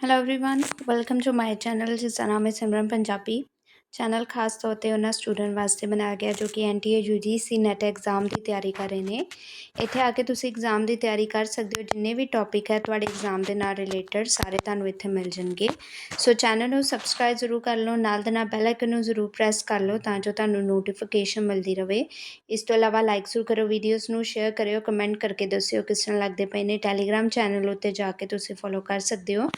hello everyone welcome to my channel ਜਿਸ ਦਾ ਨਾਮ ਹੈ ਸਿਮਰਨ ਪੰਜਾਬੀ ਚੈਨਲ ਖਾਸ ਤੌਰ ਤੇ ਉਹਨਾਂ ਸਟੂਡੈਂਟ ਵਾਸਤੇ ਬਣਾਇਆ ਗਿਆ ਜੋ ਕਿ ਐਨਟੀਏ ਯੂਜੀਸੀ ਨੈਟ ਐਗਜ਼ਾਮ ਦੀ ਤਿਆਰੀ ਕਰ ਰਹੇ ਨੇ ਇੱਥੇ ਆ ਕੇ ਤੁਸੀਂ ਐਗਜ਼ਾਮ ਦੀ ਤਿਆਰੀ ਕਰ ਸਕਦੇ ਹੋ ਜਿੰਨੇ ਵੀ ਟੌਪਿਕ ਹੈ ਤੁਹਾਡੇ ਐਗਜ਼ਾਮ ਦੇ ਨਾਲ ਰਿਲੇਟਡ ਸਾਰੇ ਤੁਹਾਨੂੰ ਇੱਥੇ ਮਿਲ ਜਾਣਗੇ ਸੋ ਚੈਨਲ ਨੂੰ ਸਬਸਕ੍ਰਾਈਬ ਜ਼ਰੂਰ ਕਰ ਲਓ ਨਾਲ ਦੇ ਨਾਲ ਬੈਲ ਆਈਕਨ ਨੂੰ ਜ਼ਰੂਰ ਪ੍ਰੈਸ ਕਰ ਲਓ ਤਾਂ ਜੋ ਤੁਹਾਨੂੰ ਨੋਟੀਫਿਕੇਸ਼ਨ ਮਿਲਦੀ ਰਹੇ ਇਸ ਤੋਂ ਇਲਾਵਾ ਲਾਈਕ ਜ਼ਰੂਰ ਕਰੋ ਵੀਡੀਓਜ਼ ਨੂੰ ਸ਼ੇਅਰ ਕਰਿਓ ਕਮੈਂਟ ਕਰਕੇ ਦੱਸਿਓ ਕਿਸ ਤਰ੍ਹਾਂ ਲੱਗਦੇ ਪਏ ਨੇ ਟੈਲੀਗ੍ਰਾਮ ਚੈਨਲ ਉੱਤੇ ਜਾ ਕੇ ਤੁਸੀਂ ਫੋਲੋ ਕਰ ਸਕਦੇ ਹੋ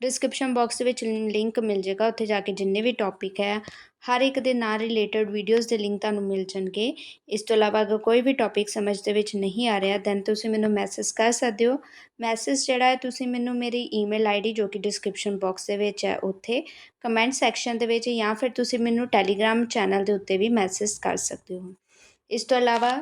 ਡਿਸਕ੍ਰਿਪਸ਼ਨ ਬਾਕਸ ਦੇ ਵਿੱਚ ਲਿੰਕ ਮਿਲ ਜਾਏਗਾ, ਉੱਥੇ ਜਾ ਕੇ ਜਿੰਨੇ ਵੀ ਟੌਪਿਕ ਹੈ, ਹਰ ਇੱਕ ਦੇ ਨਾਲ ਰਿਲੇਟਡ ਵੀਡੀਓਜ਼ ਦੇ ਲਿੰਕ ਤੁਹਾਨੂੰ ਮਿਲ ਜਾਣਗੇ। ਇਸ ਤੋਂ ਇਲਾਵਾ ਅਗਰ ਕੋਈ ਵੀ ਟੌਪਿਕ ਸਮਝ ਦੇ ਵਿੱਚ ਨਹੀਂ ਆ ਰਿਹਾ ਦੈਨ ਤੁਸੀਂ ਮੈਨੂੰ ਮੈਸੇਜ ਕਰ ਸਕਦੇ ਹੋ। ਮੈਸੇਜ ਜਿਹੜਾ ਹੈ, ਤੁਸੀਂ ਮੈਨੂੰ ਮੇਰੀ ਈਮੇਲ ਆਈਡੀ ਜੋ ਕਿ ਡਿਸਕ੍ਰਿਪਸ਼ਨ ਬਾਕਸ ਦੇ ਵਿੱਚ ਹੈ, ਉੱਥੇ ਕਮੈਂਟ ਸੈਕਸ਼ਨ ਦੇ ਵਿੱਚ ਜਾਂ ਫਿਰ ਤੁਸੀਂ ਮੈਨੂੰ ਟੈਲੀਗ੍ਰਾਮ ਚੈਨਲ ਦੇ ਉੱਤੇ ਵੀ ਮੈਸੇਜ ਕਰ ਸਕਦੇ ਹੋ। ਇਸ ਤੋਂ ਇਲਾਵਾ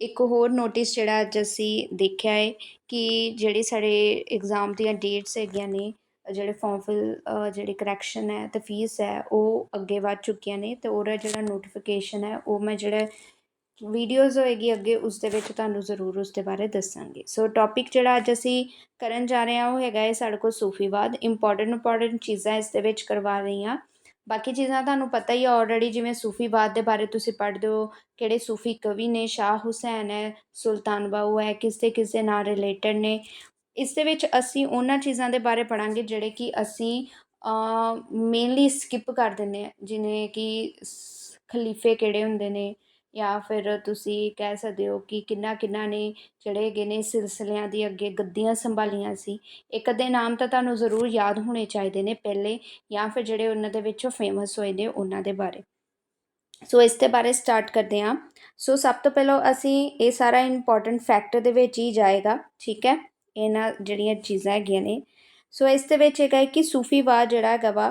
ਇੱਕ ਹੋਰ ਨੋਟਿਸ ਜਿਹੜਾ ਅੱਜ ਅਸੀਂ ਦੇਖਿਆ ਹੈ ਕਿ ਜਿਹੜੇ ਸਾਡੇ ਐਗਜ਼ਾਮ ਦੀਆਂ ਡੇਟਸ ਹੈਗੀਆਂ ਨੇ ਜਿਹੜੇ ਫਾਰਮ ਫਿਲ ਜਿਹੜੀ ਕਰੈਕਸ਼ਨ ਹੈ ਤੇ ਫੀਸ ਹੈ, ਉਹ ਅੱਗੇ ਵੱਧ ਚੁੱਕੀਆਂ ਨੇ ਅਤੇ ਉਹਦਾ ਜਿਹੜਾ ਨੋਟੀਫਿਕੇਸ਼ਨ ਹੈ, ਉਹ ਮੈਂ ਜਿਹੜਾ ਵੀਡੀਓਜ਼ ਹੋਏਗੀ ਅੱਗੇ, ਉਸ ਦੇ ਵਿੱਚ ਤੁਹਾਨੂੰ ਜ਼ਰੂਰ ਉਸ ਦੇ ਬਾਰੇ ਦੱਸਾਂਗੇ। ਸੋ ਟੌਪਿਕ ਜਿਹੜਾ ਅੱਜ ਅਸੀਂ ਕਰਨ ਜਾ ਰਹੇ ਹਾਂ, ਉਹ ਹੈਗਾ ਹੈ ਸਾਡੇ ਕੋਲ ਸੂਫੀਵਾਦ। ਇੰਪੋਰਟੈਂਟ ਇੰਪੋਰਟੈਂਟ ਚੀਜ਼ਾਂ ਇਸ ਦੇ ਵਿੱਚ ਕਰਵਾ ਰਹੀ ਹਾਂ। ਬਾਕੀ ਚੀਜ਼ਾਂ ਤੁਹਾਨੂੰ ਪਤਾ ਹੀ ਆ ਆਲਰੇਡੀ ਜਿਵੇਂ ਸੂਫੀਵਾਦ ਦੇ ਬਾਰੇ ਤੁਸੀਂ ਪੜ੍ਹਦੇ ਹੋ, ਕਿਹੜੇ ਸੂਫੀ ਕਵੀ ਨੇ, ਸ਼ਾਹ ਹੁਸੈਨ ਹੈ, ਸੁਲਤਾਨ ਬਾਹੂ ਹੈ, ਕਿਸ ਦੇ ਨਾਲ ਰਿਲੇਟਡ ਨੇ। ਇਸ ਦੇ ਵਿੱਚ ਅਸੀਂ ਉਹਨਾਂ ਚੀਜ਼ਾਂ ਦੇ ਬਾਰੇ ਪੜ੍ਹਾਂਗੇ ਜਿਹੜੇ ਕਿ ਅਸੀਂ ਮੇਨਲੀ ਸਕਿੱਪ ਕਰ ਦਿੰਦੇ ਹਾਂ, ਜਿਵੇਂ ਕਿ ਸ, ਖਲੀਫੇ ਕਿਹੜੇ ਹੁੰਦੇ ਨੇ ਜਾਂ ਫਿਰ ਤੁਸੀਂ ਕਹਿ ਸਕਦੇ ਹੋ ਕਿ ਕਿੰਨਾ ਕਿਹਨਾਂ ਨੇ ਜਿਹੜੇ ਹੈਗੇ ਨੇ ਸਿਲਸਿਲਿਆਂ ਦੀ ਅੱਗੇ ਗੱਦੀਆਂ ਸੰਭਾਲੀਆਂ ਸੀ। ਇੱਕ ਅੱਧੇ ਨਾਮ ਤਾਂ ਤੁਹਾਨੂੰ ਜ਼ਰੂਰ ਯਾਦ ਹੋਣੇ ਚਾਹੀਦੇ ਨੇ ਪਹਿਲੇ ਜਾਂ ਫਿਰ ਜਿਹੜੇ ਉਹਨਾਂ ਦੇ ਵਿੱਚੋਂ ਫੇਮਸ ਹੋਏ ਨੇ ਉਹਨਾਂ ਦੇ ਬਾਰੇ। ਸੋ ਇਸ ਦੇ ਬਾਰੇ ਸਟਾਰਟ ਕਰਦੇ ਹਾਂ। ਸੋ ਸਭ ਤੋਂ ਪਹਿਲਾਂ ਅਸੀਂ ਇਹ ਸਾਰਾ ਇੰਪੋਰਟੈਂਟ ਫੈਕਟਰ ਦੇ ਵਿੱਚ ਹੀ ਜਾਏਗਾ, ਠੀਕ ਹੈ? ਇਹਨਾਂ ਜਿਹੜੀਆਂ ਚੀਜ਼ਾਂ ਹੈਗੀਆਂ ਨੇ। ਸੋ ਇਸ ਦੇ ਵਿੱਚ ਹੈਗਾ ਕਿ ਸੂਫੀਵਾਦ ਜਿਹੜਾ ਹੈਗਾ ਵਾ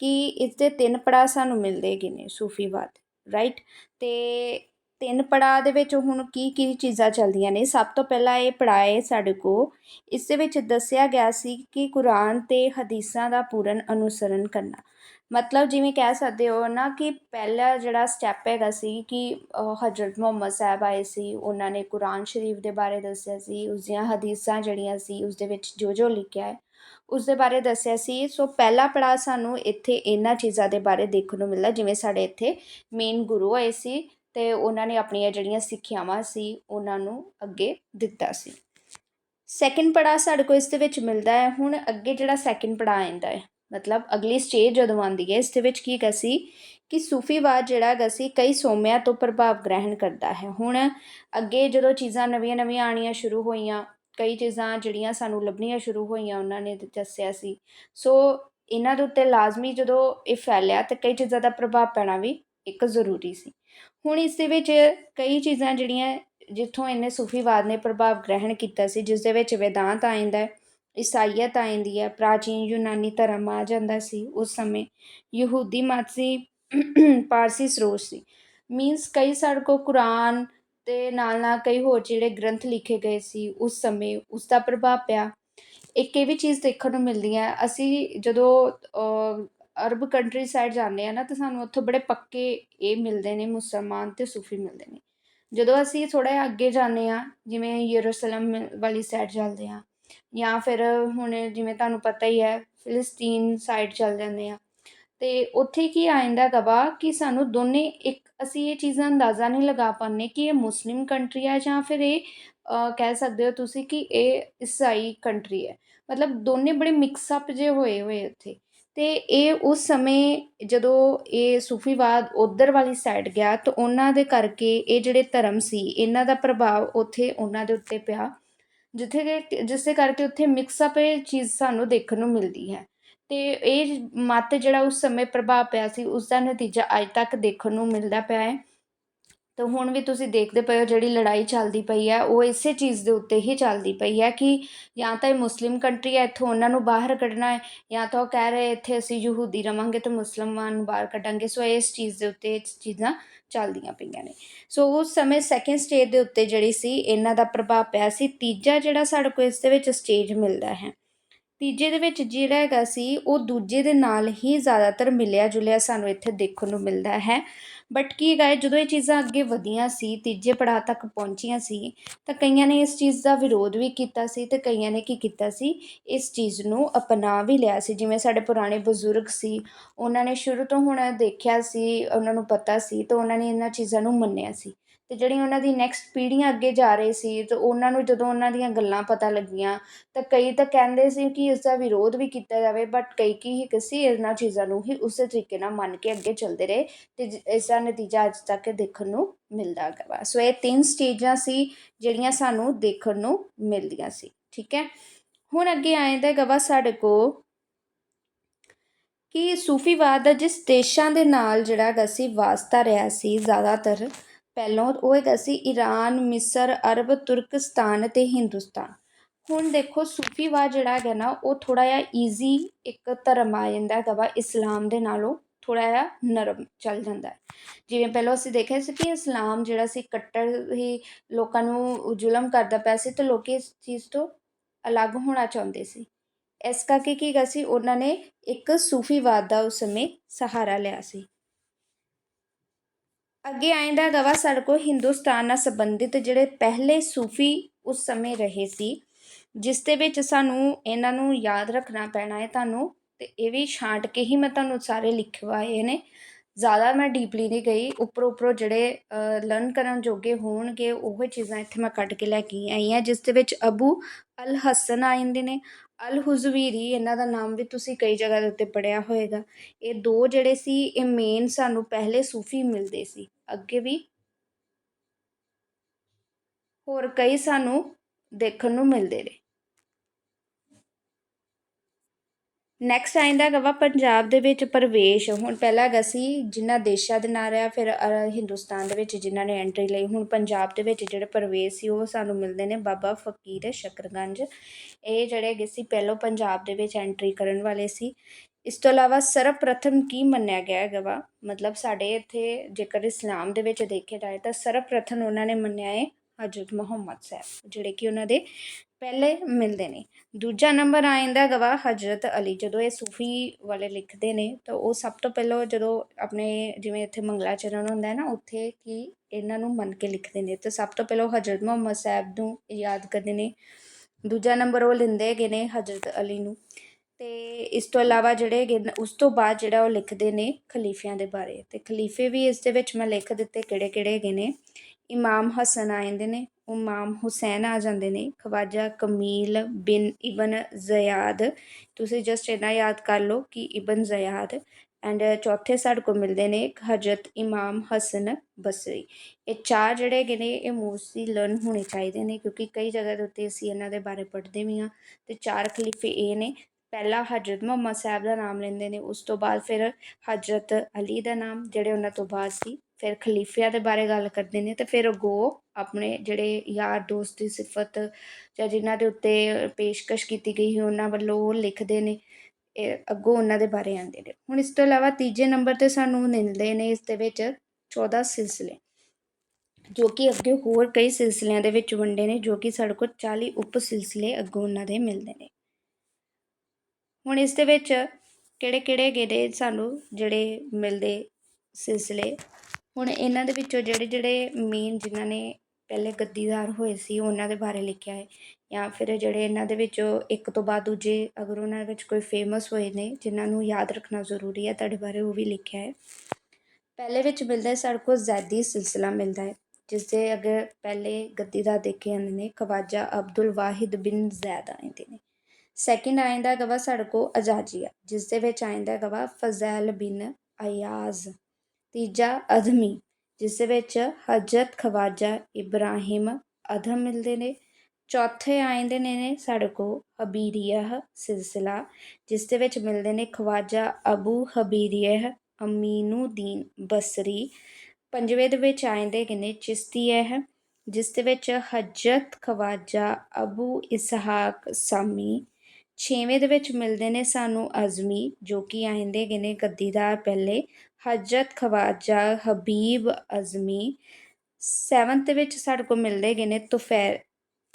ਕਿ ਇਸ ਦੇ ਤਿੰਨ ਪੜਾਅ ਸਾਨੂੰ ਮਿਲਦੇ ਹੈਗੇ ਨੇ ਸੂਫੀਵਾਦ ਰਾਈਟ ਤੇ ਤਿੰਨ ਪੜਾਅ ਦੇ ਵਿੱਚ ਹੁਣ ਕੀ ਕੀ ਚੀਜ਼ਾਂ ਚੱਲਦੀਆਂ ਨੇ। ਸਭ ਤੋਂ ਪਹਿਲਾਂ ਇਹ ਪੜਾਅ ਹੈ ਸਾਡੇ ਕੋ ਇਸ ਦੇ ਵਿੱਚ ਦੱਸਿਆ ਗਿਆ ਸੀ ਕਿ ਕੁਰਾਨ ਤੇ ਹਦੀਸਾਂ ਦਾ ਪੂਰਨ ਅਨੁਸਰਨ ਕਰਨਾ। ਮਤਲਬ ਜਿਵੇਂ ਕਹਿ ਸਕਦੇ ਹੋ ਨਾ ਕਿ ਪਹਿਲਾ ਜਿਹੜਾ ਸਟੈਪ ਹੈਗਾ ਸੀ ਕਿ ਹਜ਼ਰਤ ਮੁਹੰਮਦ ਸਾਹਿਬ ਆਏ ਸੀ, ਉਹਨਾਂ ਨੇ ਕੁਰਾਨ ਸ਼ਰੀਫ ਦੇ ਬਾਰੇ ਦੱਸਿਆ ਸੀ, ਉਸ ਦੀਆਂ ਹਦੀਸਾਂ ਜਿਹੜੀਆਂ ਸੀ, ਉਸ ਦੇ ਵਿੱਚ ਜੋ ਜੋ ਲਿਖਿਆ ਹੈ, ਉਸ ਦੇ ਬਾਰੇ ਦੱਸਿਆ ਸੀ। ਸੋ ਪਹਿਲਾ ਪੜਾ ਸਾਨੂੰ ਇੱਥੇ ਇਹਨਾਂ ਚੀਜ਼ਾਂ ਦੇ ਬਾਰੇ ਦੇਖਣ ਨੂੰ ਮਿਲਦਾ, ਜਿਵੇਂ ਸਾਡੇ ਇੱਥੇ ਮੇਨ ਗੁਰੂ ਆਏ ਸੀ ਤੇ ਉਹਨਾਂ ਨੇ ਆਪਣੀਆਂ ਜਿਹੜੀਆਂ ਸਿੱਖਿਆਵਾਂ ਸੀ, ਉਹਨਾਂ ਨੂੰ ਅੱਗੇ ਦਿੱਤਾ ਸੀ। ਸੈਕਿੰਡ ਪੜਾ ਸਾਡੇ ਕੋਲ ਇਸ ਦੇ ਵਿੱਚ ਮਿਲਦਾ ਹੈ, ਹੁਣ ਅੱਗੇ ਜਿਹੜਾ ਸੈਕਿੰਡ ਪੜਾ ਆਂਦਾ ਹੈ। ਮਤਲਬ ਅਗਲੀ ਸਟੇਜ ਜਦੋਂ ਆਉਂਦੀ ਹੈ, ਇਸ ਦੇ ਵਿੱਚ ਕੀ ਹੈਗਾ ਸੀ ਕਿ ਸੂਫੀਵਾਦ ਜਿਹੜਾ ਹੈਗਾ ਸੀ ਕਈ ਸੋਮਿਆਂ ਤੋਂ ਪ੍ਰਭਾਵ ਗ੍ਰਹਿਣ ਕਰਦਾ ਹੈ। ਹੁਣ ਅੱਗੇ ਜਦੋਂ ਚੀਜ਼ਾਂ ਨਵੀਆਂ-ਨਵੀਆਂ ਆਣੀਆਂ ਸ਼ੁਰੂ ਹੋਈਆਂ, ਕਈ ਚੀਜ਼ਾਂ ਜਿਹੜੀਆਂ ਸਾਨੂੰ ਲੱਭਣੀਆਂ ਸ਼ੁਰੂ ਹੋਈਆਂ, ਉਹਨਾਂ ਨੇ ਦੱਸਿਆ ਸੀ। ਸੋ ਇਹਨਾਂ ਦੇ ਉੱਤੇ ਲਾਜ਼ਮੀ ਜਦੋਂ ਇਹ ਫੈਲਿਆ ਤੇ ਕਈ ਚੀਜ਼ਾਂ ਦਾ ਪ੍ਰਭਾਵ ਪੈਣਾ ਵੀ ਇੱਕ ਜ਼ਰੂਰੀ ਸੀ। ਹੁਣ ਇਸ ਦੇ ਵਿੱਚ ਕਈ ਚੀਜ਼ਾਂ ਜਿਹੜੀਆਂ ਜਿੱਥੋਂ ਇਹਨੇ ਸੂਫੀਵਾਦ ਨੇ ਪ੍ਰਭਾਵ ਗ੍ਰਹਿਣ ਕੀਤਾ ਸੀ, ਜਿਸ ਦੇ ਵਿੱਚ ਵੇਦਾਂਤ ਆਇੰਦਾ ਹੈ ਈਸਾਈਅਤ ਆ ਜਾਂਦੀ ਹੈ, ਪ੍ਰਾਚੀਨ ਯੂਨਾਨੀ ਧਰਮ ਆ ਜਾਂਦਾ ਸੀ, ਉਸ ਸਮੇਂ ਯਹੂਦੀ ਮਤ ਸੀ, ਪਾਰਸੀ ਸਰੋਤ ਸੀ। ਮੀਨਸ ਕਈ ਸਾਡੇ ਕੋਲ ਕੁਰਾਨ ਤੇ ਨਾਲ ਨਾਲ ਕਈ ਹੋਰ ਜਿਹੜੇ ਗ੍ਰੰਥ ਲਿਖੇ ਗਏ ਸੀ, ਉਸ ਸਮੇਂ ਉਸ ਦਾ ਪ੍ਰਭਾਵ ਪਿਆ। ਇੱਕ ਇਹ ਵੀ ਚੀਜ਼ ਦੇਖਣ ਨੂੰ ਮਿਲਦੀ ਹੈ, ਅਸੀਂ ਜਦੋਂ ਅਰਬ ਕੰਟਰੀ ਸਾਈਡ ਜਾਂਦੇ ਆ ਨਾ, ਤਾਂ ਸਾਨੂੰ ਉੱਥੋਂ ਬੜੇ ਪੱਕੇ ਇਹ ਮਿਲਦੇ ਨੇ, ਮੁਸਲਮਾਨ ਤੇ ਸੂਫੀ ਮਿਲਦੇ ਨੇ। ਜਦੋਂ ਅਸੀਂ ਥੋੜਾ ਜਿਹਾ ਅੱਗੇ ਜਾਂਦੇ ਆ ਜਿਵੇਂ ਯਰੂਸ਼ਲਮ ਵਾਲੀ ਸਾਈਡ ਚੱਲਦੇ ਆ ਜਾਂ ਫਿਰ ਹੁਣ ਜਿਵੇਂ ਤੁਹਾਨੂੰ ਪਤਾ ਹੀ ਹੈ, ਫਿਲਸਤੀਨ ਸਾਈਡ ਚੱਲ ਜਾਂਦੇ ਆ। ਅਤੇ ਉੱਥੇ ਕੀ ਆ ਜਾਂਦਾ ਗਵਾ ਕਿ ਸਾਨੂੰ ਦੋਨੇ ਇੱਕ, ਅਸੀਂ ਇਹ ਚੀਜ਼ਾਂ ਅੰਦਾਜ਼ਾ ਨਹੀਂ ਲਗਾ ਪਾਉਂਦੇ ਕਿ ਇਹ ਮੁਸਲਿਮ ਕੰਟਰੀ ਹੈ ਜਾਂ ਫਿਰ ਇਹ ਕਹਿ ਸਕਦੇ ਹੋ ਤੁਸੀਂ ਕਿ ਇਹ ਈਸਾਈ ਕੰਟਰੀ ਹੈ। ਮਤਲਬ ਦੋਨੇ ਬੜੇ ਮਿਕਸ ਅਪ ਜੇ ਹੋਏ ਹੋਏ ਉੱਥੇ। ਤੇ ਇਹ ਉਸ ਸਮੇਂ ਜਦੋਂ ਇਹ ਸੂਫੀਵਾਦ ਉਧਰ ਵਾਲੀ ਸਾਈਡ ਗਿਆ ਤਾਂ ਉਹਨਾਂ ਦੇ ਕਰਕੇ ਇਹ ਜਿਹੜੇ ਧਰਮ ਸੀ, ਇਹਨਾਂ ਦਾ ਪ੍ਰਭਾਵ ਉੱਥੇ ਉਹਨਾਂ ਦੇ ਉੱਤੇ ਪਿਆ। ਜਿੱਥੇ ਕਿ ਜਿਸ ਕਰਕੇ ਉੱਥੇ ਮਿਕਸ ਅਪ ਇਹ ਚੀਜ਼ ਸਾਨੂੰ ਦੇਖਣ ਨੂੰ ਮਿਲਦੀ ਹੈ। ਤੇ ਇਹ ਮਤ ਜਿਹੜਾ ਉਸ ਸਮੇਂ ਪ੍ਰਭਾਵ ਪਿਆ ਸੀ, ਉਸ ਦਾ ਨਤੀਜਾ ਅੱਜ ਤੱਕ ਦੇਖਣ ਨੂੰ ਮਿਲਦਾ ਪਿਆ ਹੈ। ਤੇ ਹੁਣ ਵੀ ਤੁਸੀਂ ਦੇਖਦੇ ਪਏ ਹੋ ਜਿਹੜੀ ਲੜਾਈ ਚੱਲਦੀ ਪਈ ਹੈ, ਉਹ ਇਸੇ ਚੀਜ਼ ਦੇ ਉੱਤੇ ਹੀ ਚੱਲਦੀ ਪਈ ਹੈ ਕਿ ਜਾਂ ਤਾਂ ਇਹ ਮੁਸਲਿਮ ਕੰਟਰੀ ਹੈ, ਇੱਥੋਂ ਉਹਨਾਂ ਨੂੰ ਬਾਹਰ ਕੱਢਣਾ ਹੈ, ਜਾਂ ਤਾਂ ਉਹ ਕਹਿ ਰਹੇ ਇੱਥੇ ਅਸੀਂ ਯਹੂਦੀ ਰਵਾਂਗੇ ਤੇ ਮੁਸਲਮਾਨ ਨੂੰ ਬਾਹਰ ਕੱਢਾਂਗੇ। ਸੋ ਇਸ ਚੀਜ਼ ਦੇ ਉੱਤੇ ਚੀਜ਼ਾਂ ਚੱਲਦੀਆਂ ਪਈਆਂ ਨੇ। ਸੋ ਉਸ ਸਮੇਂ ਸੈਕੰਡ ਸਟੇਜ ਦੇ ਉੱਤੇ ਜਿਹੜੀ ਸੀ, ਇਹਨਾਂ ਦਾ ਪ੍ਰਭਾਵ ਪਿਆ ਸੀ। ਤੀਜਾ ਜਿਹੜਾ ਸਾਡੇ ਕੋਲ ਇਸ ਦੇ ਵਿੱਚ ਸਟੇਜ ਮਿਲਦਾ ਹੈ। ਤੀਜੇ ਦੇ ਵਿੱਚ ਜਿਹੜਾ ਹੈਗਾ ਸੀ ਉਹ ਦੂਜੇ ਦੇ ਨਾਲ ਹੀ ਜ਼ਿਆਦਾਤਰ ਮਿਲਿਆ ਜੁਲਿਆ ਸਾਨੂੰ ਇੱਥੇ ਦੇਖਣ ਨੂੰ ਮਿਲਦਾ ਹੈ। ਬਟ ਕੀ ਹੈਗਾ ਹੈ, ਜਦੋਂ ਇਹ ਚੀਜ਼ਾਂ ਅੱਗੇ ਵਧੀਆਂ ਸੀ ਤੀਜੇ ਪੜਾਅ ਤੱਕ ਪਹੁੰਚੀਆਂ ਸੀ ਤਾਂ ਕਈਆਂ ਨੇ ਇਸ ਚੀਜ਼ ਦਾ ਵਿਰੋਧ ਵੀ ਕੀਤਾ ਸੀ ਤੇ ਕਈਆਂ ਨੇ ਕੀ ਕੀਤਾ ਸੀ ਇਸ ਚੀਜ਼ ਨੂੰ ਅਪਣਾ ਵੀ ਲਿਆ ਸੀ। ਜਿਵੇਂ ਸਾਡੇ ਪੁਰਾਣੇ ਬਜ਼ੁਰਗ ਸੀ ਉਹਨਾਂ ਨੇ ਸ਼ੁਰੂ ਤੋਂ ਹੁਣ ਦੇਖਿਆ ਸੀ ਉਹਨਾਂ ਨੂੰ ਪਤਾ ਸੀ ਤਾਂ ਉਹਨਾਂ ਨੇ ਇਹਨਾਂ ਚੀਜ਼ਾਂ ਨੂੰ ਮੰਨਿਆ ਸੀ। ਅਤੇ ਜਿਹੜੀ ਉਹਨਾਂ ਦੀ ਨੈਕਸਟ ਪੀੜ੍ਹੀਆਂ ਅੱਗੇ ਜਾ ਰਹੀ ਸੀ ਤੇ ਉਹਨਾਂ ਨੂੰ ਜਦੋਂ ਉਹਨਾਂ ਦੀਆਂ ਗੱਲਾਂ ਪਤਾ ਲੱਗੀਆਂ ਤਾਂ ਕਈ ਤਾਂ ਕਹਿੰਦੇ ਸੀ ਕਿ ਇਸਦਾ ਵਿਰੋਧ ਵੀ ਕੀਤਾ ਜਾਵੇ ਬਟ ਕਈ ਕੀ ਸੀ ਇਹਨਾਂ ਚੀਜ਼ਾਂ ਨੂੰ ਹੀ ਉਸੇ ਤਰੀਕੇ ਨਾਲ ਮੰਨ ਕੇ ਅੱਗੇ ਚੱਲਦੇ ਰਹੇ ਅਤੇ ਜ- ਇਸ ਨਤੀਜਾ ਅੱਜ ਤੱਕ ਦੇਖਣ ਨੂੰ ਮਿਲਦਾ ਹੈਗਾ ਵਾ। ਸੋ ਇਹ ਤਿੰਨ ਸਟੇਜਾਂ ਸੀ ਜਿਹੜੀਆਂ ਸਾਨੂੰ ਦੇਖਣ ਨੂੰ ਮਿਲਦੀਆਂ ਸੀ, ਠੀਕ ਹੈ? ਹੁਣ ਅੱਗੇ ਆਏਦਾ ਹੈਗਾ ਵਾ ਸਾਡੇ ਕੋ ਕਿ ਸੂਫੀਵਾਦ ਦਾ ਜਿਸ ਦੇਸ਼ਾਂ ਦੇ ਨਾਲ ਜਿਹੜਾ ਹੈਗਾ ਸੀ ਵਾਸਤਾ ਰਿਹਾ ਸੀ ਜ਼ਿਆਦਾਤਰ ਪਹਿਲਾਂ ਉਹ ਹੈਗਾ ਸੀ ਈਰਾਨ ਮਿਸਰ, ਅਰਬ, ਤੁਰਕਸਤਾਨ ਅਤੇ ਹਿੰਦੁਸਤਾਨ। ਹੁਣ ਦੇਖੋ ਸੂਫੀਵਾਦ ਜਿਹੜਾ ਹੈਗਾ ਨਾ, ਉਹ ਥੋੜ੍ਹਾ ਜਿਹਾ ਈਜ਼ੀ ਇੱਕ ਧਰਮ ਆ ਜਾਂਦਾ ਹੈਗਾ ਵਾ, ਇਸਲਾਮ ਦੇ ਨਾਲੋਂ ਥੋੜ੍ਹਾ ਜਿਹਾ ਨਰਮ ਚੱਲ ਜਾਂਦਾ ਜਿਵੇਂ ਪਹਿਲਾਂ ਅਸੀਂ ਦੇਖਿਆ ਸੀ ਕਿ ਇਸਲਾਮ ਜਿਹੜਾ ਸੀ, ਕੱਟੜ ਹੀ ਲੋਕਾਂ ਨੂੰ ਜ਼ੁਲਮ ਕਰਦਾ ਪਿਆ ਸੀ ਤੇ ਲੋਕੀ ਇਸ ਚੀਜ਼ ਤੋਂ ਅਲੱਗ ਹੋਣਾ ਚਾਹੁੰਦੇ ਸੀ। ਇਸ ਕਰਕੇ ਕੀ ਗਾ ਸੀ, ਉਹਨਾਂ ਨੇ ਇੱਕ ਸੂਫੀਵਾਦ ਦਾ ਉਸ ਸਮੇਂ ਸਹਾਰਾ ਲਿਆ ਸੀ। ਅੱਗੇ ਆਇੰਦਾ ਗਵਾ ਸਾਡੇ ਕੋਲ ਹਿੰਦੁਸਤਾਨ ਨਾਲ ਸੰਬੰਧਿਤ ਜਿਹੜੇ ਪਹਿਲੇ ਸੂਫੀ ਉਸ ਸਮੇਂ ਰਹੇ ਸੀ, ਜਿਸ ਦੇ ਵਿੱਚ ਸਾਨੂੰ ਇਹਨਾਂ ਨੂੰ ਯਾਦ ਰੱਖਣਾ ਪੈਣਾ ਹੈ ਤੁਹਾਨੂੰ ਤੇ ਇਹ ਵੀ ਛਾਂਟ ਕੇ ਹੀ ਮੈਂ ਤੁਹਾਨੂੰ ਸਾਰੇ ਲਿਖਵਾਏ ਨੇ। ਜ਼ਿਆਦਾ ਮੈਂ ਡੀਪਲੀ ਨਹੀਂ ਗਈ, ਉੱਪਰ ਉੱਪਰੋਂ ਜਿਹੜੇ ਲਰਨ ਕਰਨ ਜੋਗੇ ਹੋਣਗੇ, ਉਹ ਚੀਜ਼ਾਂ ਇੱਥੇ ਮੈਂ ਕੱਢ ਕੇ ਲੈ ਕੇ ਆਈ ਹਾਂ, ਜਿਸ ਦੇ ਵਿੱਚ ਅਬੂ ਅਲ ਹਸਨ ਆ ਜਾਂਦੇ ਨੇ ਅਲ ਹੁਜ਼ਵੀਰੀ ਇਹਨਾਂ ਦਾ ਨਾਮ ਵੀ ਤੁਸੀਂ ਕਈ ਜਗ੍ਹਾ ਦੇ ਉੱਤੇ ਪੜ੍ਹਿਆ ਹੋਏਗਾ। ਇਹ ਦੋ ਜਿਹੜੇ ਸੀ, ਇਹ ਮੇਨ ਸਾਨੂੰ ਪਹਿਲੇ ਸੂਫੀ ਮਿਲਦੇ ਸੀ। ਅੱਗੇ ਵੀ ਹੋਰ ਕਈ ਸਾਨੂੰ ਦੇਖਣ ਨੂੰ ਮਿਲਦੇ ਨੇ। ਨੈਕਸਟ ਆਇੰਦਾ ਹੈਗਾ ਵਾ ਪੰਜਾਬ ਦੇ ਵਿੱਚ ਪ੍ਰਵੇਸ਼। ਹੁਣ ਪਹਿਲਾਂ ਹੈਗਾ ਸੀ ਜਿਨ੍ਹਾਂ ਦੇਸ਼ਾਂ ਦੇ ਨਾਲ ਰਿਹਾ, ਫਿਰ ਹਿੰਦੁਸਤਾਨ ਦੇ ਵਿੱਚ ਜਿਨ੍ਹਾਂ ਨੇ ਐਂਟਰੀ ਲਈ। ਹੁਣ ਪੰਜਾਬ ਦੇ ਵਿੱਚ ਜਿਹੜੇ ਪ੍ਰਵੇਸ਼ ਸੀ, ਉਹ ਸਾਨੂੰ ਮਿਲਦੇ ਨੇ ਬਾਬਾ ਫਕੀਰ ਸ਼ਕਰਗੰਜ। ਇਹ ਜਿਹੜੇ ਹੈਗੇ ਸੀ, ਪਹਿਲੋਂ ਪੰਜਾਬ ਦੇ ਵਿੱਚ ਐਂਟਰੀ ਕਰਨ ਵਾਲੇ ਸੀ। ਇਸ ਤੋਂ ਇਲਾਵਾ ਸਰਵਪ੍ਰਥਮ ਕੀ ਮੰਨਿਆ ਗਿਆ ਹੈਗਾ ਵਾ? ਮਤਲਬ ਸਾਡੇ ਇੱਥੇ ਜੇਕਰ ਇਸਲਾਮ ਦੇ ਵਿੱਚ ਦੇਖਿਆ ਜਾਏ ਤਾਂ ਸਰਵਪ੍ਰਥਮ ਉਹਨਾਂ ਨੇ ਮੰਨਿਆ ਹੈ ਹਜ਼ਰਤ ਮੁਹੰਮਦ ਸਾਹਿਬ, ਜਿਹੜੇ ਕਿ ਉਹਨਾਂ ਦੇ ਪਹਿਲੇ ਮਿਲਦੇ ਨੇ। ਦੂਜਾ ਨੰਬਰ ਆ ਜਾਂਦਾ ਗਵਾ ਹਜ਼ਰਤ ਅਲੀ। ਜਦੋਂ ਇਹ ਸੂਫੀ ਵਾਲੇ ਲਿਖਦੇ ਨੇ, ਤਾਂ ਉਹ ਸਭ ਤੋਂ ਪਹਿਲਾਂ ਜਦੋਂ ਆਪਣੇ ਜਿਵੇਂ ਇੱਥੇ ਮੰਗਲਾਚਰਨ ਹੁੰਦਾ ਹੈ ਨਾ, ਉੱਥੇ ਕੀ ਇਹਨਾਂ ਨੂੰ ਮੰਨ ਕੇ ਲਿਖਦੇ ਨੇ। ਤਾਂ ਸਭ ਤੋਂ ਪਹਿਲਾਂ ਉਹ ਹਜ਼ਰਤ ਮੁਹੰਮਦ ਸਾਹਿਬ ਨੂੰ ਯਾਦ ਕਰਦੇ ਨੇ। ਦੂਜਾ ਨੰਬਰ ਉਹ ਲੈਂਦੇ ਹੈਗੇ ਨੇ ਹਜ਼ਰਤ ਅਲੀ ਨੂੰ। ਤੇ ਇਸ ਤੋਂ ਇਲਾਵਾ ਜਿਹੜੇ ਹੈਗੇ ਉਸ ਤੋਂ ਬਾਅਦ ਜਿਹੜਾ ਉਹ ਲਿਖਦੇ ਨੇ ਖਲੀਫਿਆਂ ਦੇ ਬਾਰੇ। ਤੇ ਖਲੀਫੇ ਵੀ ਇਸ ਦੇ ਵਿੱਚ ਮੈਂ ਲਿਖ ਦਿੱਤੇ ਕਿਹੜੇ ਕਿਹੜੇ ਹੈਗੇ ਨੇ। ਇਮਾਮ ਹਸਨ ਆ ਜਾਂਦੇ ਨੇ ਇਮਾਮ ਹੁਸੈਨ ਆ ਜਾਂਦੇ ਨੇ, ਖਵਾਜਾ ਕਮੀਲ ਬਿਨ ਇਬਨ ਜ਼ਿਆਦ ਤੁਸੀਂ ਜਸਟ ਇਹਨਾਂ ਯਾਦ ਕਰ ਲਓ ਕਿ ਇਬਨ ਜ਼ਿਆਦ ਐਂਡ ਚੌਥੇ ਸਾਡੇ ਕੋਲ ਮਿਲਦੇ ਨੇ ਹਜ਼ਰਤ ਇਮਾਮ ਹਸਨ ਬਸਰੀ। ਇਹ ਚਾਰ ਜਿਹੜੇ ਹੈਗੇ ਨੇ, ਇਹ ਮੋਸਟਲੀ ਲਰਨ ਹੋਣੇ ਚਾਹੀਦੇ ਨੇ ਕਿਉਂਕਿ ਕਈ ਜਗ੍ਹਾ ਦੇ ਉੱਤੇ ਅਸੀਂ ਇਹਨਾਂ ਦੇ ਬਾਰੇ ਪੜ੍ਹਦੇ ਵੀ ਹਾਂ ਤੇ ਚਾਰ ਖਲੀਫੇ ਇਹ ਨੇ। ਪਹਿਲਾ ਹਜ਼ਰਤ ਮੁਹੰਮਦ ਸਾਹਿਬ ਦਾ ਨਾਮ ਲੈਂਦੇ ਨੇ, ਉਸ ਤੋਂ ਬਾਅਦ ਫਿਰ ਹਜ਼ਰਤ ਅਲੀ ਦਾ ਨਾਮ, ਜਿਹੜੇ ਉਹਨਾਂ ਤੋਂ ਬਾਅਦ ਸੀ। ਫਿਰ ਖਲੀਫਿਆਂ ਦੇ ਬਾਰੇ ਗੱਲ ਕਰਦੇ ਨੇ ਤੇ ਫਿਰ ਅੱਗੋਂ ਆਪਣੇ ਜਿਹੜੇ ਯਾਰ ਦੋਸਤ ਦੀ ਸਿਫਤ ਜਾਂ ਜਿਨ੍ਹਾਂ ਦੇ ਉੱਤੇ ਪੇਸ਼ਕਸ਼ ਕੀਤੀ ਗਈ ਹੈ, ਉਹਨਾਂ ਵੱਲੋਂ ਉਹ ਲਿਖਦੇ ਨੇ, ਇਹ ਅੱਗੋਂ ਉਹਨਾਂ ਦੇ ਬਾਰੇ ਆਉਂਦੇ ਨੇ। ਹੁਣ ਇਸ ਤੋਂ ਇਲਾਵਾ ਤੀਜੇ ਨੰਬਰ ਤੇ ਸਾਨੂੰ ਮਿਲਦੇ ਨੇ ਇਸ ਦੇ ਵਿੱਚ 14 ਸਿਲਸਿਲੇ, ਜੋ ਕਿ ਅੱਗੇ ਹੋਰ ਕਈ ਸਿਲਸਿਲਿਆਂ ਦੇ ਵਿੱਚ ਵੰਡੇ ਨੇ, ਜੋ ਕਿ ਸਾਡੇ ਕੋਲ 40 ਉਪ ਸਿਲਸਿਲੇ ਅੱਗੋਂ ਉਹਨਾਂ ਦੇ ਮਿਲਦੇ ਨੇ। ਹੁਣ ਇਸ ਦੇ ਵਿੱਚ ਕਿਹੜੇ ਕਿਹੜੇ ਗੇੜੇ ਸਾਨੂੰ ਜਿਹੜੇ ਮਿਲਦੇ ਸਿਲਸਿਲੇ? ਹੁਣ ਇਹਨਾਂ ਦੇ ਵਿੱਚੋਂ ਜਿਹੜੇ ਜਿਹੜੇ ਮੇਨ ਜਿਨ੍ਹਾਂ ਨੇ ਪਹਿਲੇ ਗੱਦੀਦਾਰ ਹੋਏ ਸੀ, ਉਹਨਾਂ ਦੇ ਬਾਰੇ ਲਿਖਿਆ ਹੈ। ਜਾਂ ਫਿਰ ਜਿਹੜੇ ਇਹਨਾਂ ਦੇ ਵਿੱਚੋਂ ਇੱਕ ਤੋਂ ਬਾਅਦ ਦੂਜੇ, ਅਗਰ ਉਹਨਾਂ ਵਿੱਚ ਕੋਈ ਫੇਮਸ ਹੋਏ ਨੇ, ਜਿਨ੍ਹਾਂ ਨੂੰ ਯਾਦ ਰੱਖਣਾ ਜ਼ਰੂਰੀ ਹੈ, ਤੁਹਾਡੇ ਬਾਰੇ ਉਹ ਵੀ ਲਿਖਿਆ ਹੈ। ਪਹਿਲੇ ਵਿੱਚ ਮਿਲਦਾ ਹੈ, ਸਾਡੇ ਕੋਲ ਜ਼ੈਦੀ ਸਿਲਸਿਲਾ ਮਿਲਦਾ ਹੈ ਜਿਸ ਦੇ ਅਗਰ ਪਹਿਲੇ ਗੱਦੀਦਾਰ ਦੇਖੇ ਜਾਂਦੇ ਨੇ, ਖਵਾਜਾ ਅਬਦੁਲ ਵਾਹਿਦ ਬਿਨ ਜ਼ੈਦ ਆਉਂਦੇ ਨੇ। ਸੈਕਿੰਡ ਆਇੰਦਾ ਗਵਾ ਸਾਡੇ ਕੋ ਅਜਾਜੀਆ ਜਿਸ ਦੇ ਵਿੱਚ ਆਇੰਦਾ ਗਵਾ ਫਜ਼ੈਲ ਬਿਨ ਅਯਾਜ਼। ਤੀਜਾ ਅਧਮੀ ਜਿਸ ਵਿੱਚ ਹਜਰਤ ਖਵਾਜਾ ਇਬਰਾਹਿਮ ਅਧਮ ਮਿਲਦੇ ਨੇ। ਚੌਥੇ ਆਇੰਦੇ ਨੇ ਨੇ ਸਾਡੇ ਕੋ ਹਬੀਰੀਆ ਸਿਲਸਿਲਾ, ਜਿਸ ਦੇ ਵਿੱਚ ਮਿਲਦੇ ਨੇ ਖਵਾਜਾ ਅਬੂ ਹਬੀਰੀਆ ਅਮੀਨੂਦੀਨ ਬਸਰੀ। ਪੰਜਵੇਂ ਦੇ ਵਿੱਚ ਆਇੰਦੇ ਕਿਨੇ ਚਿਸ਼ਤੀਆ ਹੈ ਜਿਸ ਦੇ ਵਿੱਚ ਹਜਰਤ ਖਵਾਜਾ ਅਬੂ ਇਸਹਾਕ ਸਾਮੀ। ਛੇਵੇਂ ਦੇ ਵਿੱਚ ਮਿਲਦੇ ਨੇ ਸਾਨੂੰ ਅਜ਼ਮੀ, ਜੋ ਕਿ ਆਂਦੇ ਗਏ ਨੇ ਗੱਦੀਦਾਰ ਪਹਿਲੇ ਹਜਰਤ ਖਵਾਜਾ ਹਬੀਬ ਅਜ਼ਮੀ ਸੈਵਨਥ ਦੇ ਵਿੱਚ ਸਾਡੇ ਕੋਲ ਮਿਲਦੇ ਗਏ ਨੇ ਤੁਫੈਰ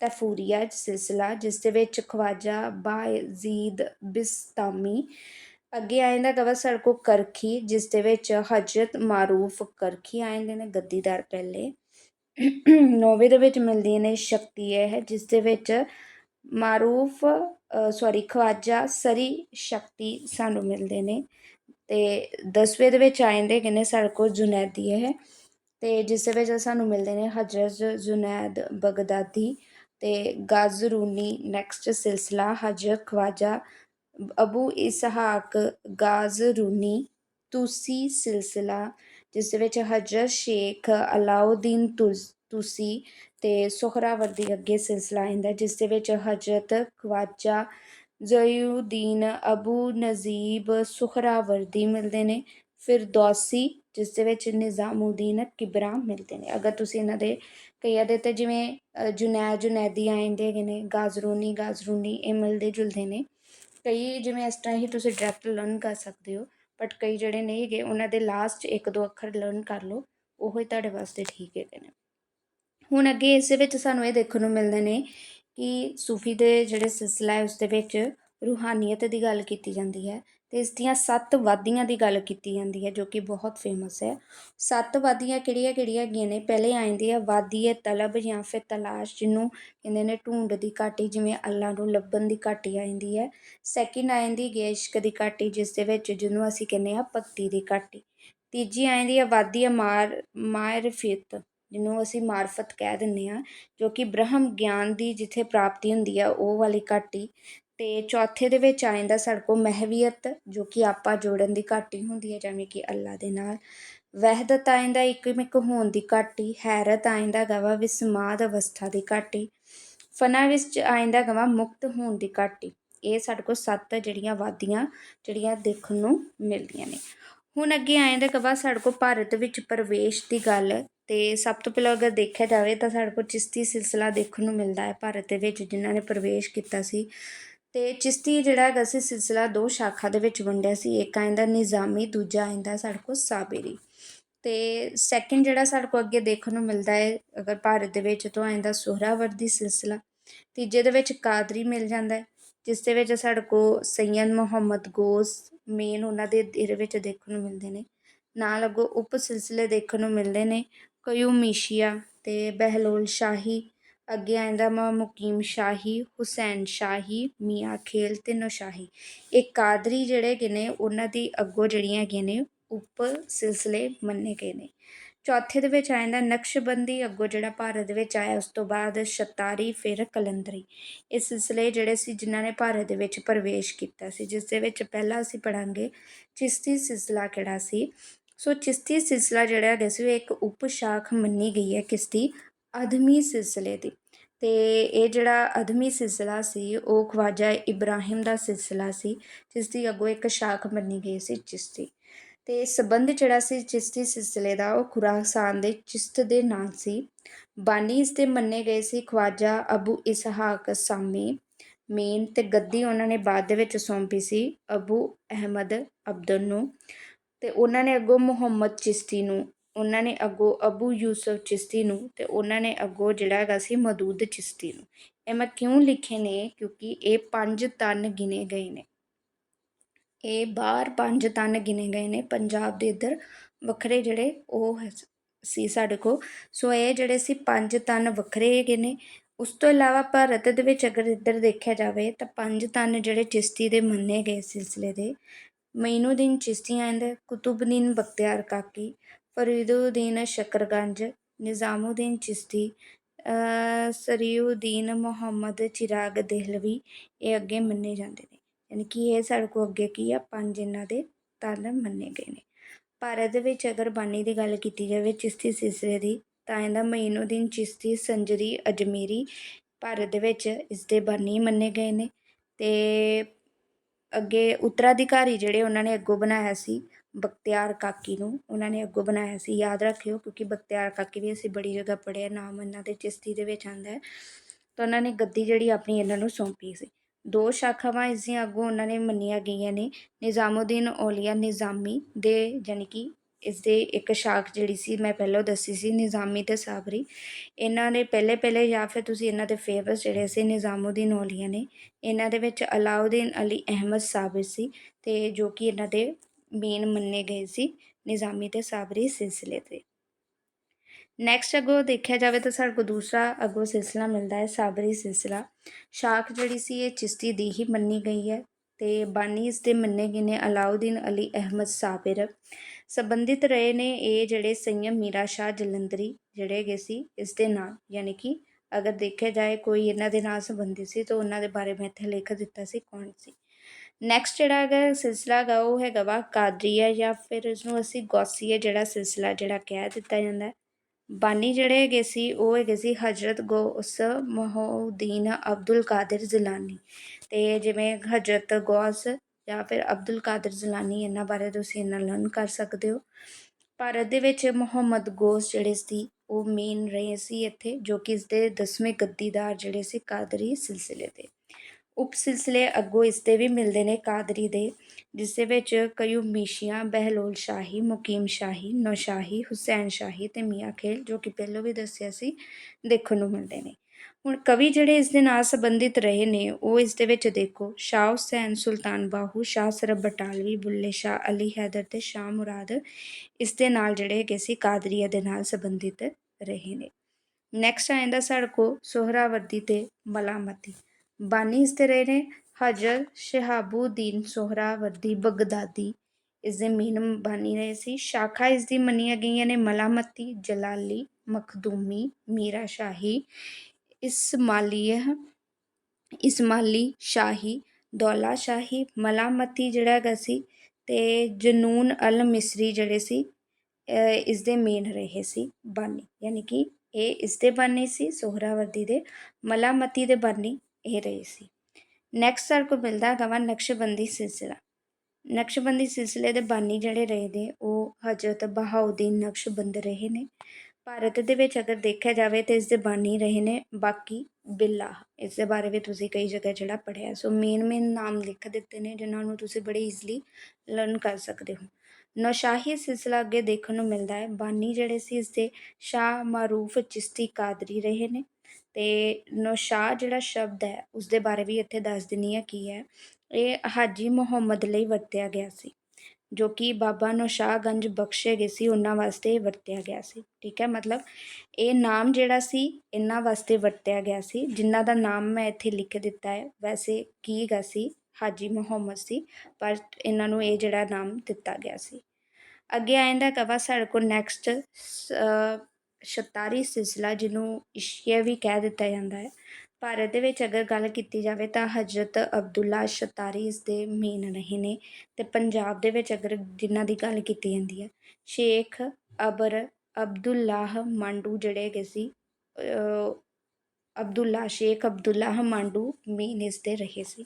ਤਫੂਰੀਆ ਸਿਲਸਿਲਾ, ਜਿਸ ਦੇ ਵਿੱਚ ਖਵਾਜਾ ਬਾਇਜ਼ੀਦ ਬਿਸਤਾਮੀ ਅੱਗੇ ਆਏ ਦਾ ਗਵਾ ਸਾਡੇ ਕੋਲ ਕਰਖੀ, ਜਿਸ ਦੇ ਵਿੱਚ ਹਜਰਤ ਮਾਰੂਫ ਕਰਖੀ ਆਏ ਜਾਂਦੇ ਨੇ ਗੱਦੀਦਾਰ ਪਹਿਲੇ। ਨੌਵੇਂ ਦੇ ਵਿੱਚ ਮਿਲਦੀਆਂ ਨੇ ਸ਼ਕਤੀ ਇਹ, ਜਿਸ ਦੇ ਵਿੱਚ ਮਾਰੂਫ ਸੌਰੀ ਖਵਾਜਾ ਸਰੀ ਸ਼ਕਤੀ ਸਾਨੂੰ ਮਿਲਦੇ ਨੇ। ਅਤੇ ਦਸਵੇਂ ਦੇ ਵਿੱਚ ਆ ਜਾਂਦੇ ਕਿਨੇ ਸਾਡੇ ਕੋਲ ਜੁਨੈਦੀ ਹੈ ਅਤੇ ਜਿਸ ਦੇ ਵਿੱਚ ਸਾਨੂੰ ਮਿਲਦੇ ਨੇ ਹਜਰਤ ਜੁਨੈਦ ਬਗਦਾਦੀ ਅਤੇ ਗਾਜ਼ਰੂਨੀ ਨੈਕਸਟ ਸਿਲਸਿਲਾ ਹਜਰਤ ਖਵਾਜਾ, ਅਬੂ ਇਸਹਾਕ ਗਾਜ਼ਰੂਨੀ ਤੁਸੀ ਸਿਲਸਿਲਾ, ਜਿਸ ਦੇ ਵਿੱਚ ਹਜਰਤ ਸ਼ੇਖ ਅਲਾਉਦੀਨ ਤੁਸ, ਤੁਸੀ ਤੇ ਸੁਹਰਾਵਰਦੀ ਅੱਗੇ ਸਿਲਸਿਲਾ ਆਉਂਦਾ ਜਿਸ ਦੇ ਵਿੱਚ ਹਜਰਤ ਖਵਾਜਾ ਜ਼ਯੂਦੀਨ ਅਬੂ ਨਜ਼ੀਬ ਸੁਖਰਾਵਰਦੀ ਮਿਲਦੇ ਨੇ, ਫਿਰ ਦੌਸੀ, ਜਿਸ ਦੇ ਵਿੱਚ ਨਿਜ਼ਾਮੂਦੀਨ ਕਿਬਰਾ ਮਿਲਦੇ ਨੇ। ਅਗਰ ਤੁਸੀਂ ਇਹਨਾਂ ਦੇ ਕਈਆਂ ਦੇ ਤੇ ਜਿਵੇਂ ਜੁਨੈ ਜੁਨੈਦੀ ਆਉਂਦੇ ਹੈਗੇ ਨੇ, ਗਾਜ਼ਰੂਨੀ ਗਾਜ਼ਰੂਨੀ, ਇਹ ਮਿਲਦੇ ਜੁਲਦੇ ਨੇ। ਕਈ ਜਿਵੇਂ ਇਸ ਤਰ੍ਹਾਂ ਹੀ ਤੁਸੀਂ ਡਾਇਰੈਕਟ ਲਰਨ ਕਰ ਸਕਦੇ ਹੋ ਬਟ ਕਈ ਜਿਹੜੇ ਨਹੀਂ ਹੈਗੇ, ਉਹਨਾਂ ਦੇ ਲਾਸਟ ਇੱਕ ਦੋ ਅੱਖਰ ਲਰਨ ਕਰ ਲਓ, ਉਹ ਹੀ ਤੁਹਾਡੇ ਵਾਸਤੇ ਠੀਕ ਹੈਗੇ ਨੇ। ਹੁਣ ਅੱਗੇ ਇਸ ਵਿੱਚ ਸਾਨੂੰ ਇਹ ਦੇਖਣ ਨੂੰ ਮਿਲਦੇ ਨੇ ਕਿ ਸੂਫੀ ਦੇ ਜਿਹੜੇ ਸਿਲਸਿਲਾ ਹੈ ਉਸ ਦੇ ਵਿੱਚ ਰੂਹਾਨੀਅਤ ਦੀ ਗੱਲ ਕੀਤੀ ਜਾਂਦੀ ਹੈ ਤੇ ਇਸ ਦੀਆਂ ਸੱਤ ਵਾਦੀਆਂ ਦੀ ਗੱਲ ਕੀਤੀ ਜਾਂਦੀ ਹੈ ਜੋ ਕਿ ਬਹੁਤ ਫੇਮਸ ਹੈ। ਸੱਤ ਵਾਦੀਆਂ ਕਿਹੜੀਆਂ ਕਿਹੜੀਆਂ ਹੈਗੀਆਂ ਨੇ? ਪਹਿਲੇ ਆਉਂਦੀ ਹੈ ਵਾਦੀ ਤਲਬ ਜਾਂ ਫਿਰ ਤਲਾਸ਼, ਜਿਹਨੂੰ ਕਹਿੰਦੇ ਨੇ ਢੂੰਡ ਦੀ ਘਾਟੀ, ਜਿਵੇਂ ਅੱਲਾ ਨੂੰ ਲੱਭਣ ਦੀ ਘਾਟੀ ਆਉਂਦੀ ਹੈ। ਸੈਕਿੰਡ ਆਉਂਦੀ ਗੇਸ਼ਕ ਦੀ ਘਾਟੀ, ਜਿਸ ਦੇ ਵਿੱਚ ਜਿਹਨੂੰ ਅਸੀਂ ਕਹਿੰਦੇ ਆ ਭਗਤੀ ਦੀ ਘਾਟੀ। ਤੀਜੀ ਆਉਂਦੀ ਹੈ ਵਾਦੀ ਮਾਰ ਮਾਇਰਫਤ ਜਿਹਨੂੰ ਅਸੀਂ ਮਾਰਫਤ ਕਹਿ ਦਿੰਦੇ ਹਾਂ, ਜੋ ਕਿ ਬ੍ਰਹਮ ਗਿਆਨ ਦੀ ਜਿੱਥੇ ਪ੍ਰਾਪਤੀ ਹੁੰਦੀ ਆ, ਉਹ ਵਾਲੀ ਘਾਟੀ। ਅਤੇ ਚੌਥੇ ਦੇ ਵਿੱਚ ਆ ਜਾਂਦਾ ਸਾਡੇ ਕੋਲ ਮਹਿਵੀਅਤ, ਜੋ ਕਿ ਆਪਾ ਜੋੜਨ ਦੀ ਘਾਟੀ ਹੁੰਦੀ ਹੈ ਜਿਵੇਂ ਕਿ ਅੱਲਾ ਦੇ ਨਾਲ। ਵਹਿਦਤ ਆ ਜਾਂਦਾ ਇੱਕਮਿਕ ਹੋਣ ਦੀ ਘਾਟੀ, ਹੈਰਤ ਆ ਜਾਂਦਾ ਗਵਾ ਵਿਸਮਾਦ ਅਵਸਥਾ ਦੀ ਘਾਟੀ। ਫਨਾ ਵਿੱਚ ਆ ਜਾਂਦਾ ਗਵਾ ਮੁਕਤ ਹੋਣ ਦੀ ਘਾਟੀ। ਇਹ ਸਾਡੇ ਕੋਲ ਸੱਤ ਜਿਹੜੀਆਂ ਵਾਦੀਆਂ, ਜਿਹੜੀਆਂ ਦੇਖਣ ਨੂੰ ਮਿਲਦੀਆਂ ਨੇ। ਹੁਣ ਅੱਗੇ ਆਏ ਦਾ ਗਵਾ ਸਾਡੇ ਕੋਲ ਭਾਰਤ ਵਿੱਚ ਪ੍ਰਵੇਸ਼ ਦੀ ਗੱਲ। ਤੇ ਸਭ ਤੋਂ ਪਹਿਲਾਂ ਅਗਰ ਦੇਖਿਆ ਜਾਵੇ ਤਾਂ ਸਾਡੇ ਕੋਲ ਚਿਸ਼ਤੀ ਸਿਲਸਿਲਾ ਦੇਖਣ ਨੂੰ ਮਿਲਦਾ ਹੈ ਭਾਰਤ ਦੇ ਵਿੱਚ, ਜਿਨ੍ਹਾਂ ਨੇ ਪ੍ਰਵੇਸ਼ ਕੀਤਾ ਸੀ। ਤੇ ਚਿਸ਼ਤੀ ਜਿਹੜਾ ਹੈਗਾ ਸੀ, ਸਿਲਸਿਲਾ ਦੋ ਸ਼ਾਖਾ ਦੇ ਵਿੱਚ ਵੰਡਿਆ ਸੀ। ਇੱਕ ਆਇੰਦਾ ਨਿਜ਼ਾਮੀ, ਦੂਜਾ ਆਇੰਦਾ ਸਾਡੇ ਕੋਲ ਸਾਬੇਰੀ। ਤੇ ਸੈਕਿੰਡ ਜਿਹੜਾ ਸਾਡੇ ਕੋਲ ਅੱਗੇ ਦੇਖਣ ਨੂੰ ਮਿਲਦਾ ਹੈ, ਅਗਰ ਭਾਰਤ ਦੇ ਵਿੱਚ ਤੋਂ ਆਇੰਦਾ ਸੁਹਰਾਵਰਦੀ ਸਿਲਸਿਲਾ। ਤੀਜੇ ਦੇ ਵਿੱਚ ਕਾਦਰੀ ਮਿਲ ਜਾਂਦਾ ਹੈ, ਜਿਸ ਦੇ ਵਿੱਚ ਸਾਡੇ ਕੋਲ ਸੈਯਦ ਮੁਹੰਮਦ ਗੋਸ ਮੇਨ ਉਹਨਾਂ ਦੇ ਇਹਦੇ ਵਿੱਚ ਦੇਖਣ ਨੂੰ ਮਿਲਦੇ ਨੇ। ਨਾਲ ਅੱਗੋਂ ਉਪ ਸਿਲਸਿਲੇ ਦੇਖਣ ਨੂੰ ਮਿਲਦੇ ਨੇ। ਕਯੂਮੀਸ਼ੀਆ ਅਤੇ ਬਹਿਲੋਲ ਸ਼ਾਹੀ, ਅੱਗੇ ਆ ਜਾਂਦਾ ਮ ਮੁਕੀਮ ਸ਼ਾਹੀ, ਹੁਸੈਨ ਸ਼ਾਹੀ, ਮੀਆਂ ਖੇਲ ਅਤੇ ਨੌਸ਼ਾਹੀ ਇਹ ਕਾਦਰੀ ਜਿਹੜੇ ਹੈਗੇ ਨੇ, ਉਹਨਾਂ ਦੀ ਅੱਗੋਂ ਜਿਹੜੀਆਂ ਹੈਗੀਆਂ ਨੇ ਉਪ ਸਿਲਸਿਲੇ ਮੰਨੇ ਗਏ ਨੇ। ਚੌਥੇ ਦੇ ਵਿੱਚ ਆ ਜਾਂਦਾ ਨਕਸ਼ਬੰਦੀ, ਅੱਗੋਂ ਜਿਹੜਾ ਭਾਰਤ ਦੇ ਵਿੱਚ ਆਇਆ, ਉਸ ਤੋਂ ਬਾਅਦ ਸ਼ਤਾਰੀ, ਫਿਰ ਕਲੰਦਰੀ। ਇਹ ਸਿਲਸਿਲੇ ਜਿਹੜੇ ਸੀ, ਜਿਨ੍ਹਾਂ ਨੇ ਭਾਰਤ ਦੇ ਵਿੱਚ ਪ੍ਰਵੇਸ਼ ਕੀਤਾ ਸੀ, ਜਿਸ ਦੇ ਵਿੱਚ ਪਹਿਲਾਂ ਅਸੀਂ ਪੜਾਂਗੇ ਚਿਸ਼ਤੀ ਸਿਲਸਿਲਾ ਕਿਹੜਾ ਸੀ? ਸੋ ਚਿਸ਼ਤੀ ਸਿਲਸਿਲਾ ਜਿਹੜਾ ਹੈਗਾ ਸੀ, ਉਹ ਇੱਕ ਉਪ ਸ਼ਾਖ ਮੰਨੀ ਗਈ ਹੈ ਕਿਸ ਦੀ ਅਧਮੀ ਸਿਲਸਿਲੇ ਦੀ। ਤੇ ਇਹ ਜਿਹੜਾ ਅਧਮੀ ਸਿਲਸਿਲਾ ਸੀ, ਉਹ ਖਵਾਜਾ ਇਬਰਾਹਿਮ ਦਾ ਸਿਲਸਿਲਾ ਸੀ, ਜਿਸ ਦੀ ਅੱਗੋਂ ਇੱਕ ਸ਼ਾਖ ਮੰਨੀ ਗਈ ਸੀ ਚਿਸ਼ਤੀ। ਤੇ ਸਬੰਧ ਜਿਹੜਾ ਸੀ ਚਿਸ਼ਤੀ ਸਿਲਸਿਲੇ ਦਾ, ਉਹ ਖੁਰਾਸਾਨ ਦੇ ਚਿਸ਼ਤ ਦੇ ਨਾਂ ਸੀ। ਬਾਨੀ ਇਸ ਦੇ ਮੰਨੇ ਗਏ ਸੀ ਖਵਾਜਾ ਅਬੂ ਇਸਹਾਕ ਸਾਮੀ। ਮੇਨ ਤੇ ਗੱਦੀ ਉਹਨਾਂ ਨੇ ਬਾਅਦ ਦੇ ਵਿੱਚ ਸੌਂਪੀ ਸੀ ਅਬੂ ਅਹਿਮਦ ਅਬਦਨ ਨੂੰ। ਤੇ ਉਹਨਾਂ ਨੇ ਅੱਗੋਂ ਮੁਹੰਮਦ ਚਿਸ਼ਤੀ ਨੂੰ, ਉਹਨਾਂ ਨੇ ਅੱਗੋਂ ਅਬੂ ਯੂਸਫ ਚਿਸ਼ਤੀ ਨੂੰ ਤੇ ਉਹਨਾਂ ਨੇ ਅੱਗੋਂ ਜਿਹੜਾ ਹੈਗਾ ਸੀ ਮਦੂਦ ਚਿਸ਼ਤੀ ਨੂੰ। ਇਹ ਮੈਂ ਕਿਉਂ ਲਿਖੇ ਨੇ? ਕਿਉਂਕਿ ਇਹ ਪੰਜ ਤਨ ਗਿਣੇ ਗਏ ਨੇ। ਇਹ ਬਾਹਰ ਪੰਜ ਤਨ ਗਿਣੇ ਗਏ ਨੇ। ਪੰਜਾਬ ਦੇ ਇੱਧਰ ਵੱਖਰੇ ਜਿਹੜੇ ਉਹ ਸੀ ਸਾਡੇ ਕੋ ਸੋ ਇਹ ਜਿਹੜੇ ਸੀ ਪੰਜ ਤਨ ਵੱਖਰੇ ਹੈਗੇ ਨੇ। ਉਸ ਤੋਂ ਇਲਾਵਾ ਭਾਰਤ ਦੇ ਵਿੱਚ ਅਗਰ ਇੱਧਰ ਦੇਖਿਆ ਜਾਵੇ ਤਾਂ ਪੰਜ ਤਨ ਜਿਹੜੇ ਚਿਸ਼ਤੀ ਦੇ ਮੰਨੇ ਗਏ ਸਿਲਸਿਲੇ ਦੇ ਮਈਨੁਦੀਨ ਚਿਸ਼ਤੀ ਐਂਡ ਕੁਤੁਬਦੀਨ ਬਖਤਿਆਰ ਕਾਕੀ ਫਰੀਦੁਦੀਨ ਸ਼ਕਰਗੰਜ ਨਿਜ਼ਾਮੁਦੀਨ ਚਿਸ਼ਤੀ ਸਰੀਉਦੀਨ ਮੁਹੰਮਦ ਚਿਰਾਗ ਦੇਹਲਵੀ, ਇਹ ਅੱਗੇ ਮੰਨੇ ਜਾਂਦੇ ਨੇ। ਯਾਨੀ ਕਿ ਇਹ ਸਾਡੇ ਕੋਲ ਅੱਗੇ ਕੀ ਆ? ਪੰਜ ਇਹਨਾਂ ਦੇ ਤਨ ਮੰਨੇ ਗਏ ਨੇ। ਭਾਰਤ ਦੇ ਵਿੱਚ ਅਗਰ ਬਾਨੀ ਦੀ ਗੱਲ ਕੀਤੀ ਜਾਵੇ ਚਿਸ਼ਤੀ ਸਿਲਸਿਲੇ ਦੀ, ਤਾਂ ਇਹਦਾ ਮਈਨੁਦੀਨ ਚਿਸ਼ਤੀ ਸੰਜਰੀ ਅਜਮੇਰੀ ਭਾਰਤ ਦੇ ਵਿੱਚ ਇਸ ਦੇ ਬਾਨੀ ਮੰਨੇ ਗਏ ਨੇ। ਤੇ ਅੱਗੇ ਉੱਤਰਾਧਿਕਾਰੀ ਜਿਹੜੇ ਉਹਨਾਂ ਨੇ ਅੱਗੋਂ ਬਣਾਇਆ ਸੀ, ਬਖਤਿਆਰ ਕਾਕੀ ਨੂੰ, ਉਹਨਾਂ ਨੇ ਅੱਗੋਂ ਬਣਾਇਆ ਸੀ, ਯਾਦ ਰੱਖਿਓ ਕਿਉਂਕਿ ਬਖਤਿਆਰ ਕਾਕੀ ਵੀ ਅਸੀਂ ਬੜੀ ਜਗ੍ਹਾ ਪੜ੍ਹਿਆ, ਨਾਮ ਉਹਨਾਂ ਦੇ ਚਿਸ਼ਤੀ ਦੇ ਵਿੱਚ ਆਉਂਦਾ ਹੈ। ਤਾਂ ਉਹਨਾਂ ਨੇ ਗੱਦੀ ਜਿਹੜੀ ਆਪਣੀ ਇਹਨਾਂ ਨੂੰ ਸੌਂਪੀ ਸੀ। ਦੋ ਸ਼ਾਖਾਵਾਂ ਇਸ ਦੀਆਂ ਅੱਗੋਂ ਉਹਨਾਂ ਨੇ ਮੰਨੀਆਂ ਗਈਆਂ ਨੇ, ਨਿਜ਼ਾਮੁਦੀਨ ਔਲੀਆ ਨਿਜ਼ਾਮੀ ਦੇ ਯਾਨੀ ਕਿ ਇਸ ਦੇ ਇੱਕ ਸ਼ਾਖ ਜਿਹੜੀ ਸੀ, ਮੈਂ ਪਹਿਲਾਂ ਦੱਸੀ ਸੀ, ਨਿਜ਼ਾਮੀ ਤੇ ਸਾਬਰੀ। ਇਹਨਾਂ ਨੇ ਪਹਿਲੇ ਪਹਿਲੇ ਜਾਂ ਫਿਰ ਤੁਸੀਂ ਇਹਨਾਂ ਦੇ ਫੇਵਰਸ ਜਿਹੜੇ ਸੀ, ਨਿਜ਼ਾਮੁਦੀਨ ਔਲੀਆ ਨੇ। ਇਹਨਾਂ ਦੇ ਵਿੱਚ ਅਲਾਉਦੀਨ ਅਲੀ ਅਹਿਮਦ ਸਾਬਰ ਸੀ ਤੇ ਜੋ ਕਿ ਇਹਨਾਂ ਦੇ ਮੇਨ ਮੰਨੇ ਗਏ ਸੀ, ਨਿਜ਼ਾਮੀ ਤੇ ਸਾਬਰੀ ਸਿਲਸਿਲੇ ਤੇ। ਨੈਕਸਟ ਅਗੋ ਦੇਖਿਆ ਜਾਵੇ ਤਾਂ ਸਾਡੇ ਕੋਲ ਦੂਸਰਾ ਅਗੋ ਸਿਲਸਿਲਾ ਮਿਲਦਾ ਹੈ, ਸਾਬਰੀ ਸਿਲਸਿਲਾ। ਸ਼ਾਖ ਜਿਹੜੀ ਸੀ, ਇਹ ਚਿਸ਼ਤੀ ਦੀ ਹੀ ਮੰਨੀ ਗਈ ਹੈ। ਤੇ ਬਾਨੀ ਇਸ ਦੇ ਮੰਨੇ ਗਏ ਨੇ ਅਲਾਉਦੀਨ ਅਲੀ ਅਹਿਮਦ ਸਾਬਿਰ ਸੰਬੰਧਿਤ ਰਹੇ ਨੇ ਇਹ ਜਿਹੜੇ ਸੰਯਮ ਮੀਰਾ ਸ਼ਾਹ ਜਲੰਧਰੀ ਜਿਹੜੇ ਗਏ ਸੀ, ਇਸ ਦੇ ਨਾਲ ਯਾਨੀ ਕਿ ਅਗਰ ਦੇਖਿਆ ਜਾਏ ਕੋਈ ਇਹਨਾਂ ਦੇ ਨਾਲ ਸੰਬੰਧਿਤ ਸੀ ਤਾਂ ਉਹਨਾਂ ਦੇ ਬਾਰੇ ਮੈਂ ਇੱਥੇ ਲਿਖ ਦਿੱਤਾ ਸੀ ਕੌਣ ਸੀ। ਨੈਕਸਟ ਜਿਹੜਾ ਹੈਗਾ ਸਿਲਸਿਲਾ ਗਾ ਉਹ ਹੈਗਾ ਵਾ ਕਾਦਰੀਆ ਜਾਂ ਫਿਰ ਇਸ ਨੂੰ ਅਸੀਂ ਗੌਸੀਆ ਜਿਹੜਾ ਸਿਲਸਿਲਾ ਜਿਹੜਾ ਕਹਿ ਦਿੱਤਾ ਜਾਂਦਾ। ਹੈ ਬਾਨੀ ਜਿਹੜੇ ਹੈਗੇ ਸੀ ਉਹ ਹੈਗੇ ਸੀ ਹਜ਼ਰਤ ਗੌਸ ਮਹਉਦੀਨ ਅਬਦੁਲ ਕਾਦਰ ਜ਼ਿਲਾਨੀ। ਅਤੇ ਜਿਵੇਂ ਹਜ਼ਰਤ ਗੌਸ ਜਾਂ ਫਿਰ ਅਬਦੁਲ ਕਾਦਰ ਜ਼ਿਲਾਨੀ, ਇਹਨਾਂ ਬਾਰੇ ਤੁਸੀਂ ਇਹਨਾਂ ਲਰਨ ਕਰ ਸਕਦੇ ਹੋ। ਭਾਰਤ ਦੇ ਵਿੱਚ ਮੁਹੰਮਦ ਗੌਸ ਜਿਹੜੇ ਸੀ, ਉਹ ਮੇਨ ਰਹੇ ਸੀ ਇੱਥੇ, ਜੋ ਕਿ ਇਸਦੇ ਦਸਵੇਂ ਗੱਦੀਦਾਰ ਜਿਹੜੇ ਸੀ ਕਾਦਰੀ ਸਿਲਸਿਲੇ ਦੇ। ਉਪ ਸਿਲਸਿਲੇ ਅੱਗੋਂ ਇਸਦੇ ਵੀ ਮਿਲਦੇ ਨੇ ਕਾਦਰੀ ਦੇ, ਜਿਸ ਦੇ ਵਿੱਚ ਕਯੂਮੀਸ਼ੀਆਂ ਬਹਿਲੋਲ ਸ਼ਾਹੀ, ਮੁਕੀਮ ਸ਼ਾਹੀ, ਨੌਸ਼ਾਹੀ, ਹੁਸੈਨ ਸ਼ਾਹੀ ਤੇ ਮੀਆਂ ਖੇਲ, ਜੋ ਕਿ ਪਹਿਲਾਂ ਵੀ ਦੱਸਿਆ ਸੀ, ਦੇਖਣ ਨੂੰ ਮਿਲਦੇ ਨੇ। ਹੁਣ ਕਵੀ ਜਿਹੜੇ ਇਸ ਦੇ ਨਾਲ ਸੰਬੰਧਿਤ ਰਹੇ ਨੇ, ਉਹ ਇਸ ਦੇ ਵਿੱਚ ਦੇਖੋ, ਸ਼ਾਹ ਹੁਸੈਨ, ਸੁਲਤਾਨ ਬਾਹੂ, ਸ਼ਾਹ ਸਰਬ ਬਟਾਲਵੀ, ਬੁੱਲੇ ਸ਼ਾਹ, ਅਲੀ ਹੈਦਰ ਤੇ ਸ਼ਾਹ ਮੁਰਾਦ ਇਸ ਦੇ ਨਾਲ ਜਿਹੜੇ ਹੈਗੇ ਸੀ, ਕਾਦਰੀਆ ਦੇ ਨਾਲ ਸੰਬੰਧਿਤ ਰਹੇ ਨੇ। ਨੈਕਸਟ ਆਇੰਦਾ ਸਾਡੇ ਕੋ ਸੋਹਰਾਵਰਦੀ ਤੇ ਮਲਾਮਤੀ। ਬਾਨੀ ਇਸ ਤੇ ਰਹੇ ਨੇ ਹਜਰ ਸ਼ਹਾਬੂਦੀਨ ਸੋਹਰਾਵਰਦੀ, ਬਗਦਾਦੀ ਇਸ ਦੇ ਮੇਨ ਬਾਨੀ ਰਹੇ ਸੀ। ਸ਼ਾਖਾ ਇਸ ਦੀ ਮੰਨੀਆਂ ਗਈਆਂ ਨੇ ਮਲਾਮਤੀ, ਜਲਾਲੀ, ਮਖਦੂਮੀ ਮੀਰਾ ਸ਼ਾਹੀ ਇਸਮਾਲੀਹ ਇਸਮਾਲੀ ਸ਼ਾਹੀ ਦੌਲਾ ਸ਼ਾਹੀ ਮਲਾਮਤੀ ਜਿਹੜਾ ਹੈਗਾ ਸੀ ਅਤੇ ਜਨੂਨ ਅਲ ਮਿਸਰੀ ਜਿਹੜੇ ਸੀ ਇਸਦੇ ਮੇਨ ਰਹੇ ਸੀ ਬਾਨੀ ਯਾਨੀ ਕਿ ਇਹ ਇਸਦੇ ਬਾਨੀ ਸੀ ਸੋਹਰਾਵਰਦੀ ਦੇ ਮਲਾਮਤੀ ਦੇ ਬਾਨੀ ਇਹ ਰਹੇ ਸੀ ਨੈਕਸਟ ਸਾਡੇ ਕੋਲ ਮਿਲਦਾ ਹੈਗਾ ਵਾ ਨਕਸ਼ਬੰਦੀ ਸਿਲਸਿਲਾ ਨਕਸ਼ਬੰਦੀ ਸਿਲਸਿਲੇ ਦੇ ਬਾਨੀ ਜਿਹੜੇ ਰਹੇ ਨੇ ਉਹ ਹਜ਼ਰਤ ਬਹਾਉਦੀਨ ਨਕਸ਼ਬੰਦ ਰਹੇ ਨੇ ਭਾਰਤ ਦੇ ਵਿੱਚ ਅਗਰ ਦੇਖਿਆ ਜਾਵੇ ਤਾਂ ਇਸ ਦੇ ਬਾਨੀ ਰਹੇ ਨੇ ਬਾਕੀ ਬਿੱਲਾ, ਇਸ ਦੇ ਬਾਰੇ ਵੀ ਤੁਸੀਂ ਕਈ ਜਗ੍ਹਾ ਜਿਹੜਾ ਪੜ੍ਹਿਆ। ਸੋ ਮੇਨ ਮੇਨ ਨਾਮ ਲਿਖ ਦਿੱਤੇ ਨੇ ਜਿਨ੍ਹਾਂ ਨੂੰ ਤੁਸੀਂ ਬੜੇ ਈਜ਼ਲੀ ਲਰਨ ਕਰ ਸਕਦੇ ਹੋ। ਨੌਸ਼ਾਹੀ ਸਿਲਸਿਲਾ ਅੱਗੇ ਦੇਖਣ ਨੂੰ ਮਿਲਦਾ ਹੈ। ਬਾਨੀ ਜਿਹੜੇ ਸੀ, ਇਸ ਦੇ ਸ਼ਾਹ ਮਾਰੂਫ ਚਿਸ਼ਤੀ ਕਾਦਰੀ ਰਹੇ ਨੇ ਤੇ ਨੌਸ਼ਾਹ ਜਿਹੜਾ ਸ਼ਬਦ ਹੈ, ਉਸ ਦੇ ਬਾਰੇ ਵੀ ਇੱਥੇ ਦੱਸ ਦਿੰਨੀ ਆ ਕੀ ਹੈ। ਇਹ ਹਾਜੀ ਮੁਹੰਮਦ ਲਈ ਵਰਤਿਆ ਗਿਆ ਸੀ। ਜੋ ਕਿ ਬਾਬਾ ਨੌਸ਼ਾਹ ਗੰਜ ਬਖਸ਼ੇ ਗਏ ਸੀ, ਉਹਨਾਂ ਵਾਸਤੇ ਵਰਤਿਆ ਗਿਆ ਸੀ। ਠੀਕ ਹੈ, ਮਤਲਬ ਇਹ ਨਾਮ ਜਿਹੜਾ ਸੀ, ਇਹਨਾਂ ਵਾਸਤੇ ਵਰਤਿਆ ਗਿਆ ਸੀ। ਜਿਨ੍ਹਾਂ ਦਾ ਨਾਮ ਮੈਂ ਇੱਥੇ ਲਿਖ ਦਿੱਤਾ ਹੈ। ਵੈਸੇ ਕੀ ਗਾ ਸੀ, ਹਾਜੀ ਮੁਹੰਮਦ ਸੀ, ਪਰ ਇਹਨਾਂ ਨੂੰ ਇਹ ਜਿਹੜਾ ਨਾਮ ਦਿੱਤਾ ਗਿਆ ਸੀ। ਅੱਗੇ ਆ ਜਾਂਦਾ ਕਵਾ, ਸਾਡੇ ਕੋਲ ਨੈਕਸਟ ਸ਼ਤਾਰੀ ਸਿਲਸਿਲਾ, ਜਿਹਨੂੰ ਇਸ਼ੀਆ ਵੀ ਕਹਿ ਦਿੱਤਾ ਜਾਂਦਾ ਹੈ। ਭਾਰਤ ਦੇ ਵਿੱਚ ਅਗਰ ਗੱਲ ਕੀਤੀ ਜਾਵੇ ਤਾਂ ਹਜ਼ਰਤ ਅਬਦੁੱਲਾ ਸ਼ਤਾਰੀ ਇਸ ਦੇ ਮੇਨ ਰਹੇ ਨੇ ਅਤੇ ਪੰਜਾਬ ਦੇ ਵਿੱਚ ਅਗਰ ਜਿਨ੍ਹਾਂ ਦੀ ਗੱਲ ਕੀਤੀ ਜਾਂਦੀ ਹੈ, ਸ਼ੇਖ ਅਬਰ ਅਬਦੁੱਲਾਹ ਮੰਡੂ ਜਿਹੜੇ ਹੈਗੇ ਸੀ ਅਬਦੁੱਲਾ, ਸ਼ੇਖ ਅਬਦੁੱਲਾਹ ਮੰਡੂ ਮੇਨ ਇਸ ਦੇ ਰਹੇ ਸੀ।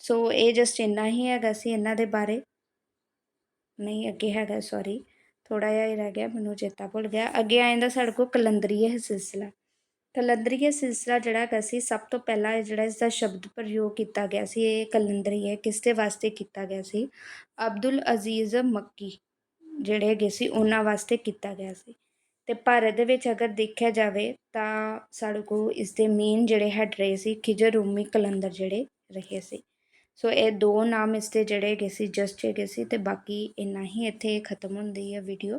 ਸੋ ਇਹ ਜਸਟ ਇੰਨਾ ਹੀ ਹੈਗਾ ਸੀ ਇਹਨਾਂ ਦੇ ਬਾਰੇ। ਨਹੀਂ, ਅੱਗੇ ਹੈਗਾ ਸੌਰੀ ਥੋੜਾ ਜਿਹਾ ਹੀ ਰਹਿ ਗਿਆ, ਮੈਨੂੰ ਚੇਤਾ ਭੁੱਲ ਗਿਆ। ਅੱਗੇ ਆ ਜਾਂਦਾ ਸਾਡੇ ਕੋਲ ਕਲੰਦਰੀਏ ਸਿਲਸਿਲਾ। ਕਲੰਦਰੀਏ ਸਿਲਸਿਲਾ ਜਿਹੜਾ ਹੈਗਾ ਸੀ, ਸਭ ਤੋਂ ਪਹਿਲਾਂ ਇਹ ਜਿਹੜਾ ਇਸਦਾ ਸ਼ਬਦ ਪ੍ਰਯੋਗ ਕੀਤਾ ਗਿਆ ਸੀ, ਇਹ ਕਲੰਦਰੀਏ ਕਿਸ ਦੇ ਵਾਸਤੇ ਕੀਤਾ ਗਿਆ ਸੀ? ਅਬਦੁਲ ਅਜ਼ੀਜ਼ ਮੱਕੀ ਜਿਹੜੇ ਹੈਗੇ ਸੀ, ਉਹਨਾਂ ਵਾਸਤੇ ਕੀਤਾ ਗਿਆ ਸੀ। ਤੇ ਭਾਰਤ ਦੇ ਵਿੱਚ ਅਗਰ ਦੇਖਿਆ ਜਾਵੇ ਤਾਂ ਸਾਡੇ ਕੋਲ ਇਸ ਦੇ ਮੇਨ ਜਿਹੜੇ ਹੈਡ ਰਹੇ ਸੀ, ਖਿਜਰ ਰੂਮੀ ਕਲੰਦਰ ਜਿਹੜੇ ਰਹੇ ਸੀ। ਸੋ ਇਹ ਦੋ ਨਾਮ ਇਸ ਦੇ ਜਿਹੜੇ ਹੈਗੇ ਸੀ ਜਸਟ ਹੈਗੇ ਸੀ ਤੇ ਬਾਕੀ ਇੰਨਾ ਹੀ ਇੱਥੇ ਖਤਮ ਹੁੰਦੀ ਹੈ ਵੀਡੀਓ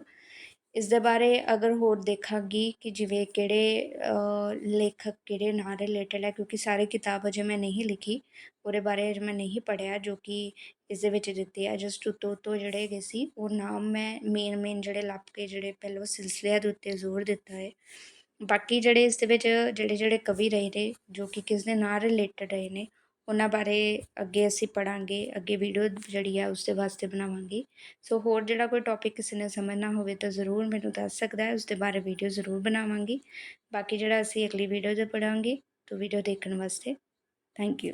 ਇਸ ਦੇ ਬਾਰੇ ਅਗਰ ਹੋਰ ਦੇਖਾਂਗੀ ਕਿ ਜਿਵੇਂ ਕਿਹੜੇ ਲੇਖਕ ਕਿਹੜੇ ਨਾਲ ਰਿਲੇਟਡ ਹੈ, ਕਿਉਂਕਿ ਸਾਰੇ ਕਿਤਾਬ ਅਜੇ ਮੈਂ ਨਹੀਂ ਲਿਖੀ, ਉਹਦੇ ਬਾਰੇ ਅਜੇ ਮੈਂ ਨਹੀਂ ਪੜ੍ਹਿਆ, ਜੋ ਕਿ ਇਸ ਦੇ ਵਿੱਚ ਦਿੱਤੇ ਆ ਜਸਟ ਉਤੋਂ ਤੋਂ ਜਿਹੜੇ ਹੈਗੇ ਸੀ, ਉਹ ਨਾਮ ਮੈਂ ਮੇਨ ਮੇਨ ਜਿਹੜੇ ਲੱਭ ਕੇ ਜਿਹੜੇ ਪਹਿਲਾਂ ਸਿਲਸਿਲਿਆਂ ਦੇ ਉੱਤੇ ਜ਼ੋਰ ਦਿੱਤਾ ਹੈ। ਬਾਕੀ ਜਿਹੜੇ ਇਸ ਦੇ ਵਿੱਚ ਜਿਹੜੇ ਜਿਹੜੇ ਕਵੀ ਰਹੇ ਨੇ, ਜੋ ਕਿ ਕਿਸ ਦੇ ਨਾਲ ਰਿਲੇਟਡ ਰਹੇ ਨੇ ਉਹਨਾਂ ਬਾਰੇ ਅੱਗੇ ਅਸੀਂ ਪੜਾਂਗੇ ਅੱਗੇ ਵੀਡੀਓ ਜਿਹੜੀ ਆ ਉਸ ਦੇ ਵਾਸਤੇ ਬਣਾਵਾਂਗੇ। ਸੋ ਹੋਰ ਜਿਹੜਾ ਕੋਈ ਟੌਪਿਕ ਕਿਸੇ ਨੇ ਸਮਝਣਾ ਹੋਵੇ ਤਾਂ ਜ਼ਰੂਰ ਮੈਨੂੰ ਦੱਸ ਸਕਦਾ ਹੈ ਉਸ ਦੇ ਬਾਰੇ ਵੀਡੀਓ ਜ਼ਰੂਰ ਬਣਾਵਾਂਗੀ। ਬਾਕੀ ਜਿਹੜਾ ਅਸੀਂ ਅਗਲੀ ਵੀਡੀਓ 'ਚ ਪੜਾਂਗੇ ਤਾਂ ਵੀਡੀਓ ਦੇਖਣ ਵਾਸਤੇ ਥੈਂਕ ਯੂ